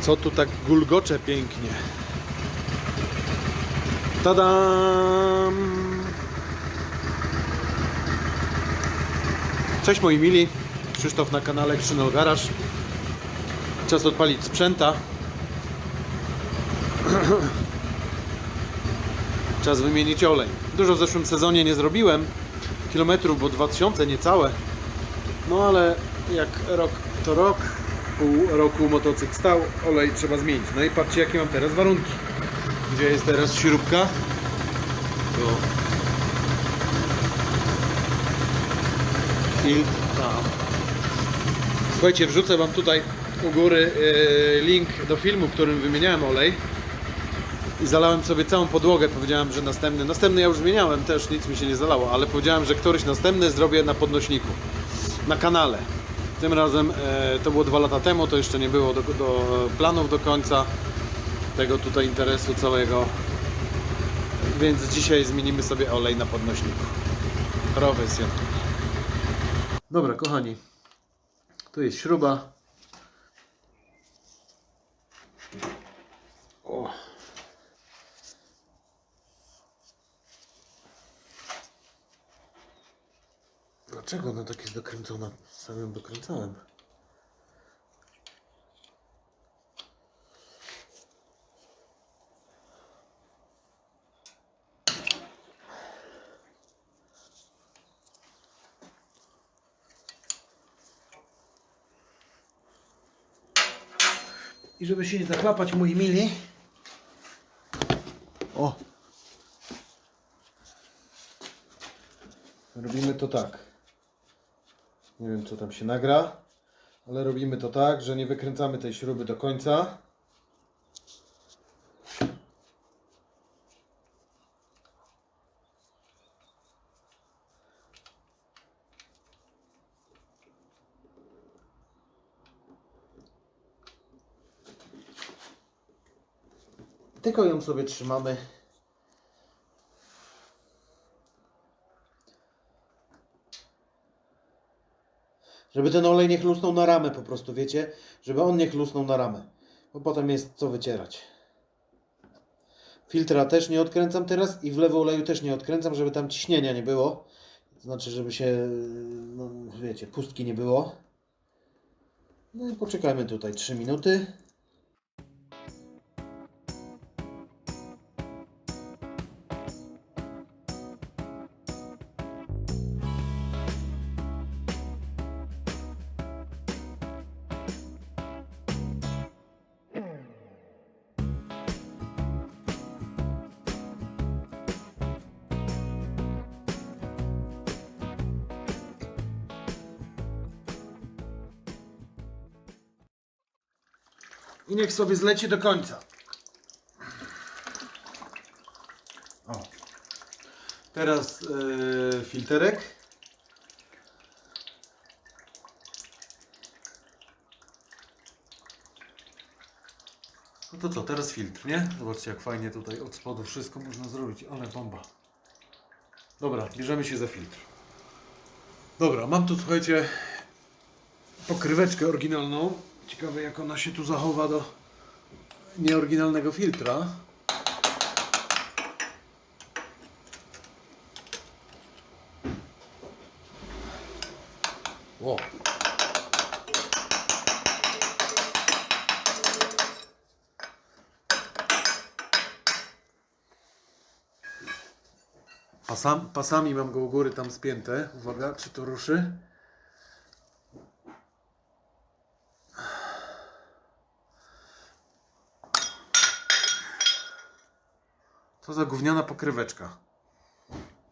Co tu tak gulgocze pięknie? Tadam! Cześć moi mili, Krzysztof na kanale Krzynol Garaż. Czas odpalić sprzęta. Czas wymienić olej. Dużo w zeszłym sezonie nie zrobiłem. Kilometrów, bo 2000 niecałe. No ale jak rok to rok, pół roku motocykl stał, olej trzeba zmienić. No i patrzcie jakie mam teraz warunki. Gdzie jest teraz śrubka? Tu. Filtr tam. Słuchajcie, wrzucę Wam tutaj u góry yy, link do filmu, w którym wymieniałem olej. I zalałem sobie całą podłogę. Powiedziałem, że następny. Następny ja już zmieniałem, też nic mi się nie zalało, ale powiedziałem, że któryś następny zrobię na podnośniku. Na kanale. Tym razem e, to było dwa lata temu, to jeszcze nie było do, do planów do końca tego tutaj interesu całego. Więc dzisiaj zmienimy sobie olej na podnośniku. Profesjon. Dobra, kochani. Tu jest śruba. O. Dlaczego ona tak jest dokręcona? Sam ją dokręcałem. I żeby się nie zaklapać, moi mili. O! Robimy to tak. Nie wiem, co tam się nagra, ale robimy to tak, że nie wykręcamy tej śruby do końca. Tylko ją sobie trzymamy. Żeby ten olej nie chlusnął na ramę po prostu, wiecie? Żeby on nie chlusnął na ramę. Bo potem jest co wycierać. Filtra też nie odkręcam teraz i wlewu oleju też nie odkręcam, żeby tam ciśnienia nie było. Znaczy, żeby się, no wiecie, pustki nie było. No i poczekajmy tutaj 3 minuty. I niech sobie zleci do końca. O. Teraz yy, filterek. No to co, teraz filtr, nie? Zobaczcie jak fajnie tutaj od spodu wszystko można zrobić, ale bomba. Dobra, bierzemy się za filtr. Dobra, mam tu słuchajcie pokryweczkę oryginalną. Ciekawe jak ona się tu zachowa do nieoryginalnego filtra. Ło. Pasam, pasami mam go u góry tam spięte. Uwaga, czy to ruszy? Co za gówniana pokryweczka.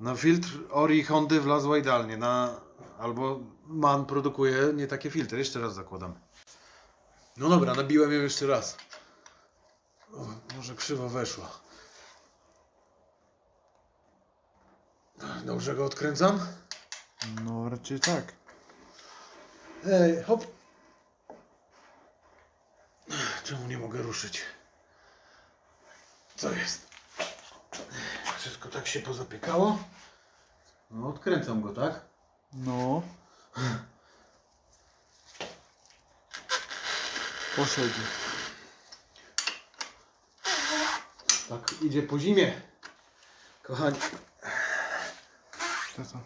Na filtr Ori Hondy wlazła idealnie. Na... Albo MAN produkuje nie takie filtry. Jeszcze raz zakładam. No dobra, nabiłem ją jeszcze raz. O, może krzywo weszła. Dobrze go odkręcam? No raczej tak. Ej, hop. Czemu nie mogę ruszyć? Co jest? Wszystko tak się pozapiekało? No, odkręcam go, tak? No. Poszedł. Tak idzie po zimie. Kochani, Co to?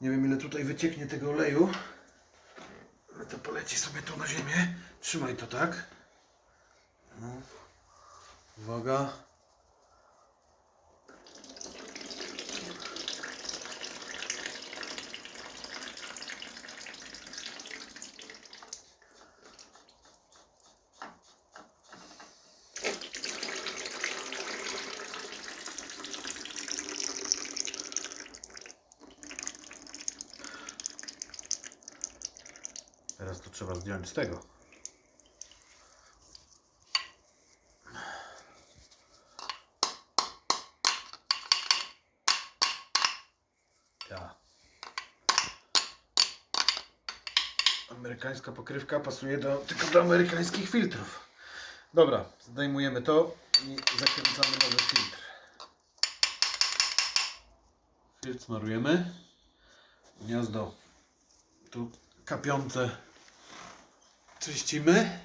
nie wiem ile tutaj wycieknie tego oleju. To poleci sobie tu na ziemię. Trzymaj to tak. No. Uwaga. Teraz to trzeba zdjąć z tego. Amerykańska pokrywka pasuje do, tylko do amerykańskich filtrów. Dobra, zdejmujemy to i zakręcamy nowy filtr. Filtr smarujemy. Gniazdo tu kapiące czyścimy.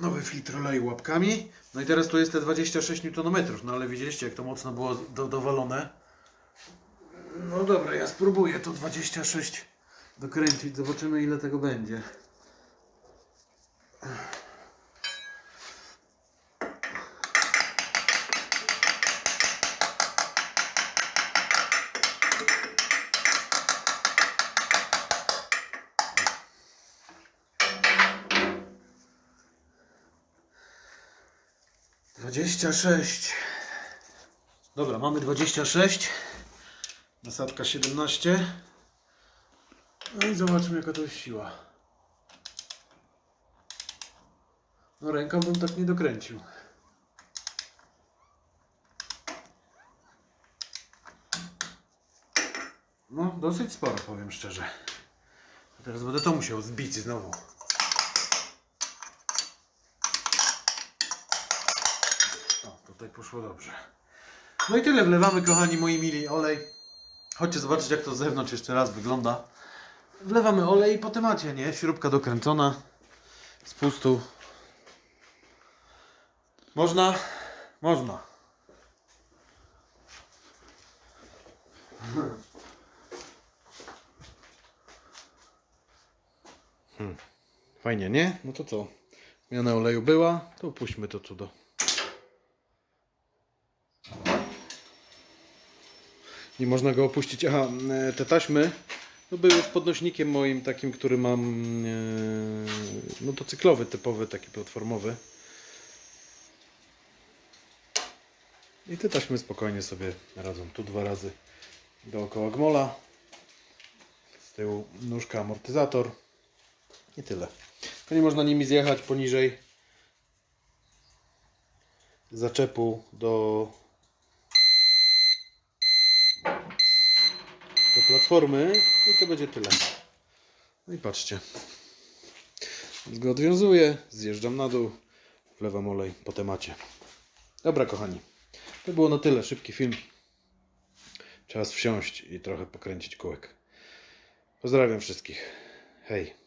Nowy filtr oleju łapkami. No i teraz tu jest te 26 Nm, no ale widzieliście jak to mocno było do, dowalone. No dobra, ja spróbuję to 26 dokręcić, zobaczymy ile tego będzie. Dwadzieścia sześć. Dobra, mamy 26. Nasadka 17. No i zobaczmy jaka to jest siła. No ręką bym tak nie dokręcił. No, dosyć sporo, powiem szczerze. Teraz będę to musiał zbić znowu. O, tutaj poszło dobrze. No i tyle, wlewamy kochani moi mili olej. Chodźcie zobaczyć jak to z zewnątrz jeszcze raz wygląda. Wlewamy olej i po temacie, nie? Śrubka dokręcona. Z pustu. Można? Można. Hmm. Fajnie, nie? No to co? Zmiana oleju była, to upuśćmy to cudo. Nie można go opuścić. Aha, e, te taśmy no były z podnośnikiem moim takim, który mam e, no to cyklowy, typowy, taki platformowy. I te taśmy spokojnie sobie radzą. Tu dwa razy dookoła gmola. Z tyłu nóżka amortyzator. I tyle. To nie można nimi zjechać poniżej zaczepu do do platformy i to będzie tyle. No i patrzcie. Więc go odwiązuję, zjeżdżam na dół, wlewam olej po temacie. Dobra kochani, to było na tyle. Szybki film. Czas wsiąść i trochę pokręcić kółek. Pozdrawiam wszystkich. Hej.